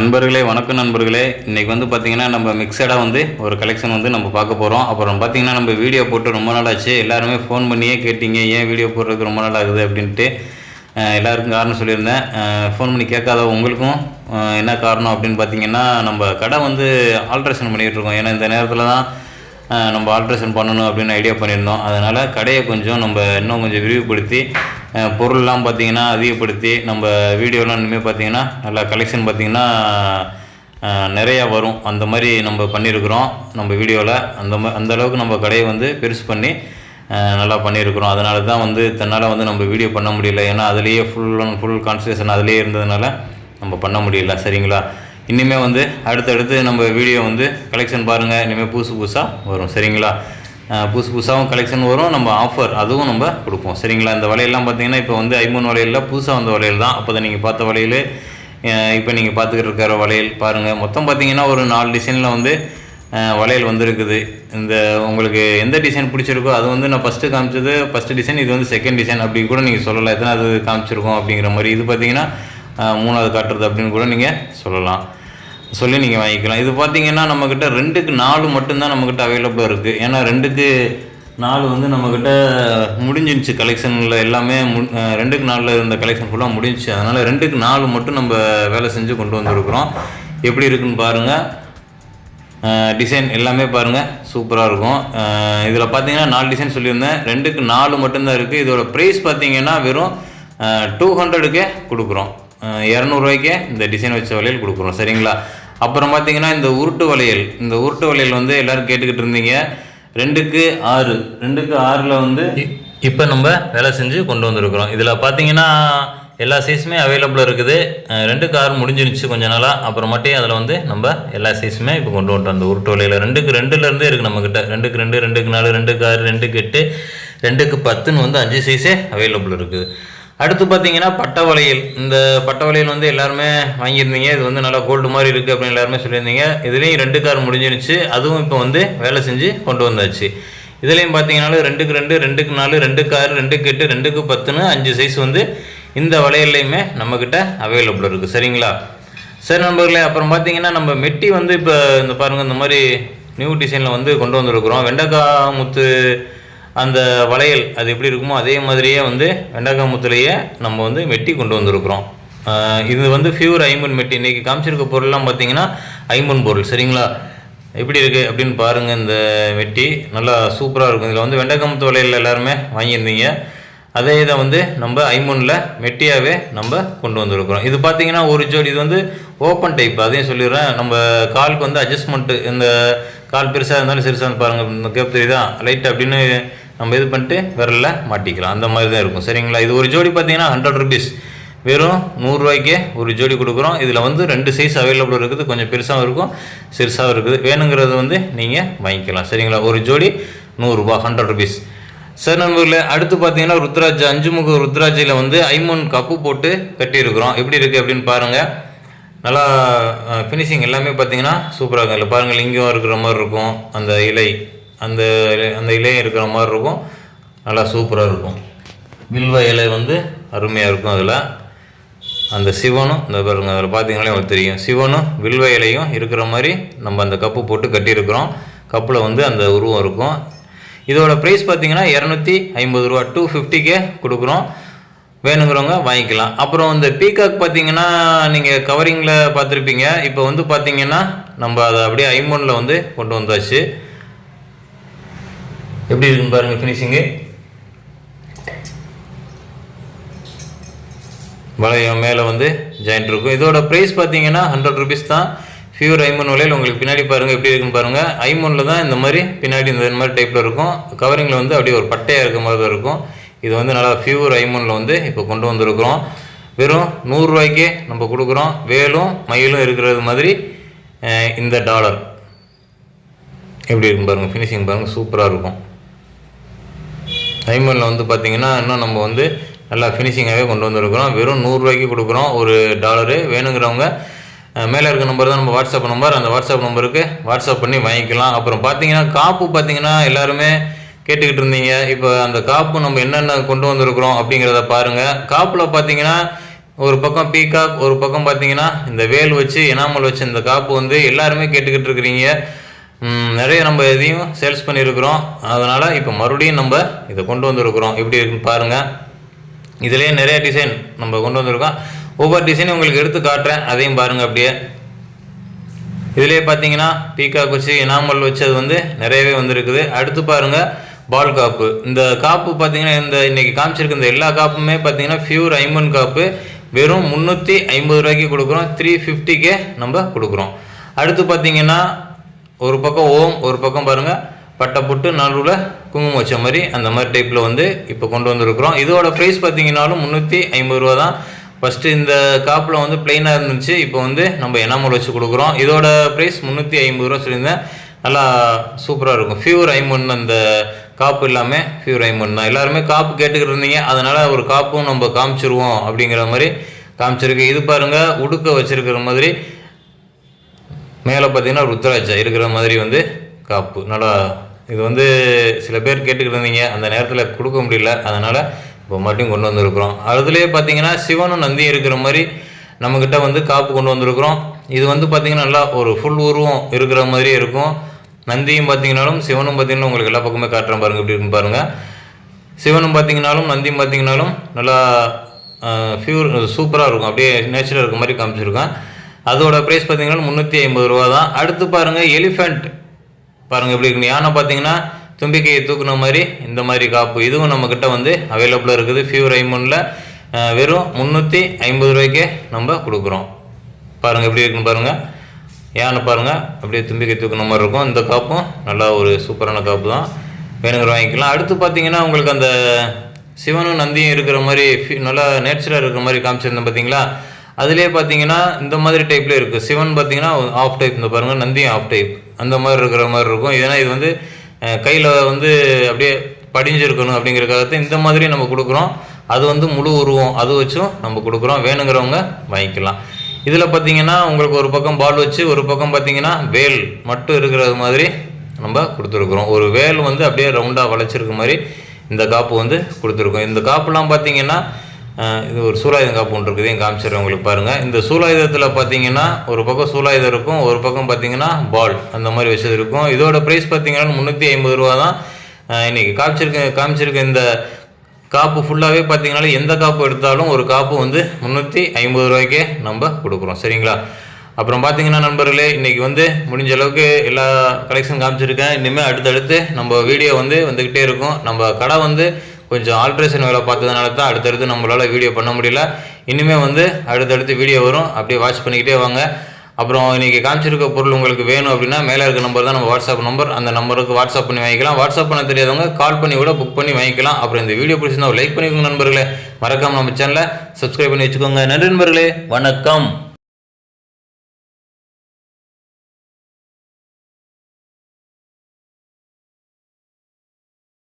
நண்பர்களே வணக்கம் நண்பர்களே. இன்றைக்கி வந்து பார்த்திங்கன்னா நம்ம மிக்சடாக வந்து ஒரு கலெக்ஷன் வந்து நம்ம பார்க்க போகிறோம் அப்புறம் பார்த்திங்கன்னா நம்ம வீடியோ போட்டு ரொம்ப நாள் ஆச்சு எல்லாருமே ஃபோன் பண்ணியே கேட்டீங்க ஏன் வீடியோ போடுறதுக்கு ரொம்ப நாள் ஆகுது அப்படின்ட்டு எல்லாருக்கும் காரணம் சொல்லியிருந்தேன். ஃபோன் பண்ணி கேட்காத உங்களுக்கும் என்ன காரணம் அப்படின்னு பார்த்தீங்கன்னா நம்ம கடை வந்து ஆல்ட்ரேஷன் பண்ணிகிட்ருக்கோம் ஏன்னா இந்த நேரத்தில் தான் நம்ம ஆல்ட்ரேஷன் பண்ணணும் அப்படின்னு ஐடியா பண்ணியிருந்தோம். அதனால் கடையை கொஞ்சம் நம்ம இன்னும் கொஞ்சம் விரிவுபடுத்தி பொருள்லாம் பார்த்திங்கன்னா அதிகப்படுத்தி நம்ம வீடியோலாம் இனிமேல் பார்த்தீங்கன்னா நல்லா கலெக்ஷன் பார்த்திங்கன்னா நிறையா வரும். அந்த மாதிரி நம்ம பண்ணியிருக்கிறோம் நம்ம வீடியோவில் அந்த மா நம்ம கடையை வந்து பெருசு பண்ணி நல்லா பண்ணியிருக்கிறோம் அதனால தான் வந்து தன்னால் வந்து நம்ம வீடியோ பண்ண முடியல. ஏன்னா அதுலேயே ஃபுல் அண்ட் ஃபுல் கான்சன்ட்ரேஷன் அதுலேயே இருந்ததுனால நம்ம பண்ண முடியல. சரிங்களா? இனிமேல் வந்து அடுத்தடுத்து நம்ம வீடியோ வந்து கலெக்ஷன் பாருங்கள் இனிமேல் புதுசு புதுசாக வரும். சரிங்களா? புதுசு புதுசாகவும் கலெக்ஷன் வரும். நம்ம ஆஃபர் அதுவும் நம்ம கொடுப்போம். சரிங்களா? இந்த வளையல்லாம் பார்த்தீங்கன்னா இப்போ வந்து ஐமூன் வலையில் புதுசாக வந்த வளையல் தான். அப்போ தான் நீங்கள் பார்த்த வளையல் இப்போ நீங்கள் பார்த்துக்கிட்டு இருக்கிற வளையல் பாருங்கள் மொத்தம் பார்த்தீங்கன்னா ஒரு நாலு டிசைனில் வந்து வளையல் வந்திருக்குது. இந்த உங்களுக்கு எந்த டிசைன் பிடிச்சிருக்கோ அது வந்து நான் ஃபஸ்ட்டு காமிச்சது ஃபஸ்ட்டு டிசைன் இது வந்து செகண்ட் டிசைன் அப்படி கூட நீங்கள் சொல்லலாம். எத்தனை அது காமிச்சிருக்கோம் அப்படிங்கிற மாதிரி. இது பார்த்தீங்கன்னா மூணாவது காட்டுறது அப்படின்னு கூட நீங்கள் சொல்லலாம். சொல்லி நீங்கள் வாங்கிக்கலாம். இது பார்த்தீங்கன்னா நம்மக்கிட்ட ரெண்டுக்கு நாலு மட்டும்தான் நம்மக்கிட்ட அவைலபிளாக இருக்குது ஏன்னா ரெண்டுக்கு நாலு வந்து நம்மக்கிட்ட முடிஞ்சிருச்சு கலெக்ஷனில் எல்லாமே மு ரெண்டுக்கு நாலில் இருந்த கலெக்ஷன் ஃபுல்லாக முடிஞ்சிச்சு. அதனால் ரெண்டுக்கு நாலு மட்டும் நம்ம வேலை செஞ்சு கொண்டு வந்துருக்குறோம். எப்படி இருக்குன்னு பாருங்கள் டிசைன் எல்லாமே பாருங்கள் சூப்பராக இருக்கும். இதில் பார்த்தீங்கன்னா நாலு டிசைன் சொல்லியிருந்தேன். ரெண்டுக்கு நாலு மட்டும்தான் இருக்குது இதோட ப்ரைஸ் பார்த்தீங்கன்னா வெறும் டூ ஹண்ட்ரடுக்கே கொடுக்குறோம். இரநூறுவாய்க்கே இந்த டிசைன் வச்ச வழியில் கொடுக்குறோம். சரிங்களா? அப்புறம் பார்த்தீங்கன்னா இந்த உருட்டு வளையல். இந்த உருட்டு வளையல் வந்து எல்லோரும் கேட்டுக்கிட்டு இருந்தீங்க. ரெண்டுக்கு ஆறு. ரெண்டுக்கு ஆறில் வந்து இப்போ நம்ம வேலை செஞ்சு கொண்டு வந்திருக்கிறோம். இதில் பார்த்தீங்கன்னா எல்லா சைஸுமே அவைலபிளாக இருக்குது. ரெண்டு ரெண்டுக்கு ஆறு முடிஞ்சிருச்சு கொஞ்ச நாளாக அப்புறமாட்டி அதில் வந்து நம்ம எல்லா சைஸுமே இப்போ கொண்டு வந்துட்டோம். அந்த உருட்டு வலையில் ரெண்டுக்கு ரெண்டுலேருந்தே இருக்குது நம்மக்கிட்ட ரெண்டுக்கு ரெண்டு ரெண்டுக்கு நாலு ரெண்டுக்கு ஆறு ரெண்டுக்கு எட்டு ரெண்டுக்கு பத்துன்னு வந்து அஞ்சு சைஸே அவைலபிள் இருக்குது. அடுத்து பார்த்தீங்கன்னா பட்டை வளையல் இந்த பட்டை வளையல் வந்து எல்லாருமே வாங்கியிருந்தீங்க. இது வந்து நல்லா கோல்டு மாதிரி இருக்குது அப்படின்னு எல்லாருமே சொல்லியிருந்தீங்க. இதுலேயும் ரெண்டு கார் முடிஞ்சிருச்சு. அதுவும் இப்போ வந்து வேலை செஞ்சு கொண்டு வந்தாச்சு. இதுலேயும் பார்த்தீங்கன்னாலும் ரெண்டுக்கு ரெண்டு ரெண்டுக்கு நாலு ரெண்டுக்கு ஆறு ரெண்டுக்கு எட்டு ரெண்டுக்கு பத்துன்னு அஞ்சு சைஸ் வந்து இந்த வளையல்லையுமே நம்மக்கிட்ட அவைலபிள் இருக்குது சரிங்களா? சரி நண்பர்களே அப்புறம் பார்த்தீங்கன்னா நம்ம மெட்டி வந்து இப்போ இந்த பாருங்கள் இந்த மாதிரி நியூ டிசைனில் வந்து கொண்டு வந்திருக்கிறோம். வெண்டைக்காய் முத்து அந்த வளையல் அது எப்படி இருக்குமோ அதே மாதிரியே வந்து வெண்டைக்காய் முத்துலேயே நம்ம வந்து மெட்டி கொண்டு வந்திருக்கிறோம். இது வந்து ஃபியூர் ஐம்பன் மெட்டி. இன்றைக்கி காமிச்சிருக்க பொருள்லாம் பார்த்தீங்கன்னா ஐம்பன் பொருள். சரிங்களா? எப்படி இருக்குது அப்படின்னு பாருங்கள் இந்த வெட்டி. நல்லா சூப்பராக இருக்கும். இதில் வந்து வெண்டைக்காய் வளையல் எல்லாருமே வாங்கியிருந்தீங்க. அதே இதை வந்து நம்ம ஐமூனில் மெட்டியாகவே நம்ம கொண்டு வந்திருக்கிறோம். இது பார்த்திங்கன்னா ஒரு ஜோடி. இது வந்து ஓப்பன் டைப் அதையும் சொல்லிடுறேன். நம்ம காலுக்கு வந்து அட்ஜஸ்ட்மெண்ட்டு இந்த கால் பெருசாக இருந்தாலும் சிறுசாக பாருங்கள் இந்த கேப் தெரியுதா? லைட் அப்படின்னு நம்ம இது பண்ணிட்டு விரலில் மாட்டிக்கலாம். அந்த மாதிரி தான் இருக்கும். சரிங்களா? இது ஒரு ஜோடி பார்த்தீங்கன்னா ஹண்ட்ரட் ருபீஸ் வெறும் நூறுரூவாய்க்கே ஒரு ஜோடி கொடுக்குறோம். இதில் வந்து ரெண்டு சைஸ் அவைலபிள் இருக்குது. கொஞ்சம் பெருசாகவும் இருக்கும் சிறுசாகவும் இருக்குது. வேணுங்கிறது வந்து நீங்கள் வாங்கிக்கலாம். சரிங்களா? ஒரு ஜோடி நூறுரூபா ஹண்ட்ரட் ருபீஸ் சரி நண்பர்களே அடுத்து பார்த்தீங்கன்னா ருத்ராஜ் அஞ்சு முக ருத்ராஜில் வந்து ஐமோன் கப்பு போட்டு கட்டியிருக்கிறோம். எப்படி இருக்குது அப்படின்னு பாருங்கள் நல்லா ஃபினிஷிங் எல்லாமே பார்த்தீங்கன்னா சூப்பராக இருக்கும். இல்லை பாருங்கள் இங்கேயும் இருக்கிற மாதிரி இருக்கும் அந்த இலை. அந்த இலை- அந்த இலையும் இருக்கிற மாதிரி இருக்கும். நல்லா சூப்பராக இருக்கும். வில்வ இலை வந்து அருமையாக இருக்கும் அதில். அந்த சிவனும் இந்த பாருங்க அதில் பார்த்தீங்கன்னாலே உங்களுக்கு தெரியும். சிவனும் வில்வ இலையும் இருக்கிற மாதிரி நம்ம அந்த கப்பு போட்டு கட்டியிருக்கிறோம். கப்பில் வந்து அந்த உருவம் இருக்கும். இதோட ப்ரைஸ் பார்த்தீங்கன்னா இரநூத்தி ஐம்பது ரூபா டூ ஃபிஃப்டிக்கே கொடுக்குறோம். வேணுங்கிறவங்க வாங்கிக்கலாம். அப்புறம் இந்த பீகாக் பார்த்தீங்கன்னா நீங்கள் கவரிங்கில் பார்த்துருப்பீங்க இப்போ வந்து பார்த்தீங்கன்னா நம்ம அதை அப்படியே ஐமோனில் வந்து கொண்டு வந்தாச்சு. எப்படி இருக்குன்னு பாருங்கள் ஃபினிஷிங்கு வளையம் மேலே வந்து ஜாயிண்ட் இருக்கும். இதோட ப்ரைஸ் பார்த்தீங்கன்னா ஹண்ட்ரட் ருபீஸ் தான். ஃபியூர் ஐமோன் வளையல் உங்களுக்கு பின்னாடி பாருங்கள் எப்படி இருக்குன்னு பாருங்கள் ஐமோனில் தான் இந்த மாதிரி பின்னாடி இந்த மாதிரி டைப்பில் இருக்கும். கவரிங்கில் வந்து அப்படியே ஒரு பட்டையாக இருக்க மாதிரி தான் இருக்கும். இது வந்து நல்லா ஃபியூர் ஐமோனில் வந்து இப்போ கொண்டு வந்திருக்கிறோம். வெறும் நூறுரூவாய்க்கே நம்ம கொடுக்குறோம். வேலும் மயிலும் இருக்கிறது மாதிரி இந்த டாலர் எப்படி இருக்குன்னு பாருங்கள் ஃபினிஷிங் பாருங்கள் சூப்பராக இருக்கும். ஐமனில் வந்து பார்த்தீங்கன்னா இன்னும் நம்ம வந்து நல்லா ஃபினிஷிங்காகவே கொண்டு வந்துருக்கிறோம். வெறும் நூறுரூவாய்க்கு கொடுக்குறோம். ஒரு டாலரு வேணுங்கிறவங்க மேலே இருக்க நம்பர் தான் நம்ம வாட்ஸ்அப் நம்பர் அந்த வாட்ஸ்அப் நம்பருக்கு வாட்ஸ்அப் பண்ணி வாங்கிக்கலாம். அப்புறம் பார்த்தீங்கன்னா காப்பு பார்த்தீங்கன்னா எல்லாருமே கேட்டுக்கிட்டு இருந்தீங்க. இப்போ அந்த காப்பு நம்ம என்னென்ன கொண்டு வந்திருக்கிறோம் அப்படிங்கிறத பாருங்கள் காப்பில் பார்த்தீங்கன்னா ஒரு பக்கம் பீகாக் ஒரு பக்கம் பார்த்தீங்கன்னா இந்த வேல் வச்சு எனாமல் வச்சு இந்த காப்பு வந்து எல்லாருமே கேட்டுக்கிட்டு இருக்கிறீங்க. நிறைய நம்ம இதையும் சேல்ஸ் பண்ணியிருக்கிறோம். அதனால் இப்போ மறுபடியும் நம்ம இதை கொண்டு வந்திருக்கிறோம். எப்படி இருக்குன்னு பாருங்கள் இதுலேயே நிறைய டிசைன் நம்ம கொண்டு வந்திருக்கோம். ஒவ்வொரு டிசைனும் உங்களுக்கு எடுத்து காட்டுறேன். அதையும் பாருங்கள் அப்படியே. இதுலேயே பார்த்தீங்கன்னா பீகாக் வச்சு எனாமல் வச்சது வந்து நிறையவே வந்திருக்குது. அடுத்து பாருங்கள் பால் காப்பு இந்த காப்பு பார்த்தீங்கன்னா இந்த இன்றைக்கி காமிச்சிருக்க இந்த எல்லா காப்புமே பார்த்தீங்கன்னா ஃபியூர் ஐம்பன் காப்பு வெறும் முந்நூற்றி ஐம்பது ரூபாய்க்கு கொடுக்குறோம். த்ரீ ஃபிஃப்டிக்கே நம்ம கொடுக்குறோம். அடுத்து பார்த்தீங்கன்னா ஒரு பக்கம் ஓம் ஒரு பக்கம் பாருங்கள் பட்டை புட்டு நடுவில் குங்குமம் வச்ச மாதிரி அந்த மாதிரி டைப்பில் வந்து இப்போ கொண்டு வந்திருக்கிறோம். இதோட ப்ரைஸ் பார்த்தீங்கன்னாலும் முந்நூற்றி ஐம்பது ரூபா தான். ஃபஸ்ட்டு இந்த காப்பில் வந்து பிளெயினாக இருந்துச்சு. இப்போ வந்து நம்ம எனாமல் வச்சு கொடுக்குறோம். இதோட ப்ரைஸ் முந்நூற்றி ஐம்பது ரூபா சொல்லியிருந்தேன். நல்லா சூப்பராக இருக்கும். ஃபியூர் ஐமன் அந்த காப்பு இல்லாமல் ஃபியூர் ஐமன் தான். எல்லாருமே காப்பு கேட்டுக்கிட்டு இருந்தீங்க. அதனால் ஒரு காப்பும் நம்ம காமிச்சிருவோம் அப்படிங்கிற மாதிரி காமிச்சிருக்கு. இது பாருங்கள் உடுக்க வச்சிருக்கிற மாதிரி மேலே பார்த்தீங்கன்னா ருத்ராட்சா இருக்கிற மாதிரி வந்து காப்பு. நல்லா இது வந்து சில பேர் கேட்டுக்கிட்டு இருந்தீங்க. அந்த நேரத்தில் கொடுக்க முடியல. அதனால் இப்போ மறுபடியும் கொண்டு வந்திருக்கிறோம். அதுலேயே பார்த்தீங்கன்னா சிவனும் நந்தியும் இருக்கிற மாதிரி நம்மக்கிட்ட வந்து காப்பு கொண்டு வந்திருக்கிறோம். இது வந்து பார்த்திங்கன்னா நல்லா ஒரு ஃபுல் உருவம் இருக்கிற மாதிரி இருக்கும். நந்தியும் பார்த்தீங்கனாலும் சிவனும் பார்த்தீங்கன்னா உங்களுக்கு எல்லா பக்கமே காட்டுறேன் பாருங்கள் எப்படி இருக்குன்னு பாருங்கள் சிவனும் பார்த்தீங்கனாலும் நந்தியும் பார்த்தீங்கனாலும் நல்லா ஃபியூர் சூப்பராக இருக்கும். அப்படியே நேச்சுரல் இருக்க மாதிரி காமிச்சிருக்கேன். அதோட ப்ரைஸ் பார்த்தீங்கன்னா முந்நூற்றி ஐம்பது ரூபா தான் அடுத்து பாருங்கள் எலிஃபெண்ட் பாருங்கள் எப்படி இருக்கு யானை பார்த்தீங்கன்னா தும்பிக்கையை தூக்குன மாதிரி இந்த மாதிரி காப்பு. இதுவும் நம்மக்கிட்ட வந்து அவைலபிளாக இருக்குது. ஃபியூர் ஐமோனில் வெறும் முந்நூற்றி ஐம்பது ரூபாய்க்கே நம்ம கொடுக்குறோம். பாருங்கள் எப்படி இருக்குன்னு பாருங்கள் யானை பாருங்கள் அப்படியே தும்பிக்கை தூக்குன மாதிரி இருக்கும். இந்த காப்பும் நல்லா ஒரு சூப்பரான காப்பு தான் வேணுங்கிற வாங்கிக்கலாம். அடுத்து பார்த்தீங்கன்னா உங்களுக்கு அந்த சிவனும் நந்தியும் இருக்கிற மாதிரி நல்லா நேச்சுரலாக இருக்கிற மாதிரி காமிச்சிருந்தேன் பார்த்தீங்களா அதுலேயே பார்த்தீங்கன்னா இந்த மாதிரி டைப்லேயே இருக்குது சிவன் பார்த்தீங்கன்னா ஆஃப் டைப் இந்த பாருங்கள் நந்தியும் ஆஃப் டைப் அந்த மாதிரி இருக்கிற மாதிரி இருக்கும். ஏன்னா இது வந்து கையில் வந்து அப்படியே படிஞ்சிருக்கணும் அப்படிங்கிறக்காக இந்த மாதிரி நம்ம கொடுக்குறோம். அது வந்து முழு உருவம். அது வச்சும் நம்ம கொடுக்குறோம். வேணுங்கிறவங்க வாங்கிக்கலாம். இதில் பார்த்தீங்கன்னா உங்களுக்கு ஒரு பக்கம் பால் வச்சு ஒரு பக்கம் பார்த்தீங்கன்னா வேல் மட்டும் இருக்கிறது மாதிரி நம்ம கொடுத்துருக்குறோம். ஒரு வேல் வந்து அப்படியே ரவுண்டாக வளைச்சிருக்க மாதிரி இந்த காப்பு வந்து கொடுத்துருக்கோம். இந்த காப்புலாம் பார்த்தீங்கன்னா இது ஒரு சூலாயுதம் காப்பு ஒன்று இருக்குது என் காமிச்சிடுறேன் உங்களுக்கு பாருங்கள் இந்த சூலாயுதத்தில் பார்த்தீங்கன்னா ஒரு பக்கம் சூலாயுதம் இருக்கும் ஒரு பக்கம் பார்த்தீங்கன்னா பால் அந்த மாதிரி வச்சது இருக்கும் இதோட ப்ரைஸ் பார்த்தீங்கன்னா முந்நூற்றி ஐம்பது ரூபா தான். இன்றைக்கி காமிச்சிருக்க காமிச்சிருக்க இந்த காப்பு ஃபுல்லாகவே பார்த்தீங்கன்னா எந்த காப்பு எடுத்தாலும் ஒரு காப்பு வந்து முந்நூற்றி ஐம்பது ரூபாய்க்கே நம்ம கொடுக்குறோம். சரிங்களா? அப்புறம் பார்த்தீங்கன்னா நண்பர்களே இன்றைக்கி வந்து முடிஞ்ச அளவுக்கு எல்லா கலெக்ஷன் காமிச்சிருக்கேன். இனிமேல் அடுத்தடுத்து நம்ம வீடியோ வந்து வந்துக்கிட்டே இருக்கும். நம்ம கடை வந்து கொஞ்சம் ஆல்ட்ரேஷன் வேலை பார்த்ததுனால தான் அடுத்தடுத்து நம்மளால் வீடியோ பண்ண முடியல. இனிமேல் வந்து அடுத்தடுத்து வீடியோ வரும். அப்படியே வாட்ச் பண்ணிக்கிட்டே வாங்க. அப்புறம் இன்றைக்கி காமிச்சிருக்க பொருள் உங்களுக்கு வேணும் அப்படின்னா மேலே இருக்க நம்பர் தான் நம்ம வாட்ஸ்அப் நம்பர் அந்த நம்பருக்கு வாட்ஸ்அப் பண்ணி வாங்கிக்கலாம். வாட்ஸ்அப் பண்ண தெரியாதவங்க கால் பண்ணி கூட புக் பண்ணி வாங்கிக்கலாம். அப்புறம் இந்த வீடியோ பிடிச்சிருந்தா லைக் பண்ணிக்கோங்க நண்பர்களே. மறக்காமல் நம்ம சேனலை சப்ஸ்கிரைப் பண்ணி வச்சுக்கோங்க. நன்றி நண்பர்களே. வணக்கம்.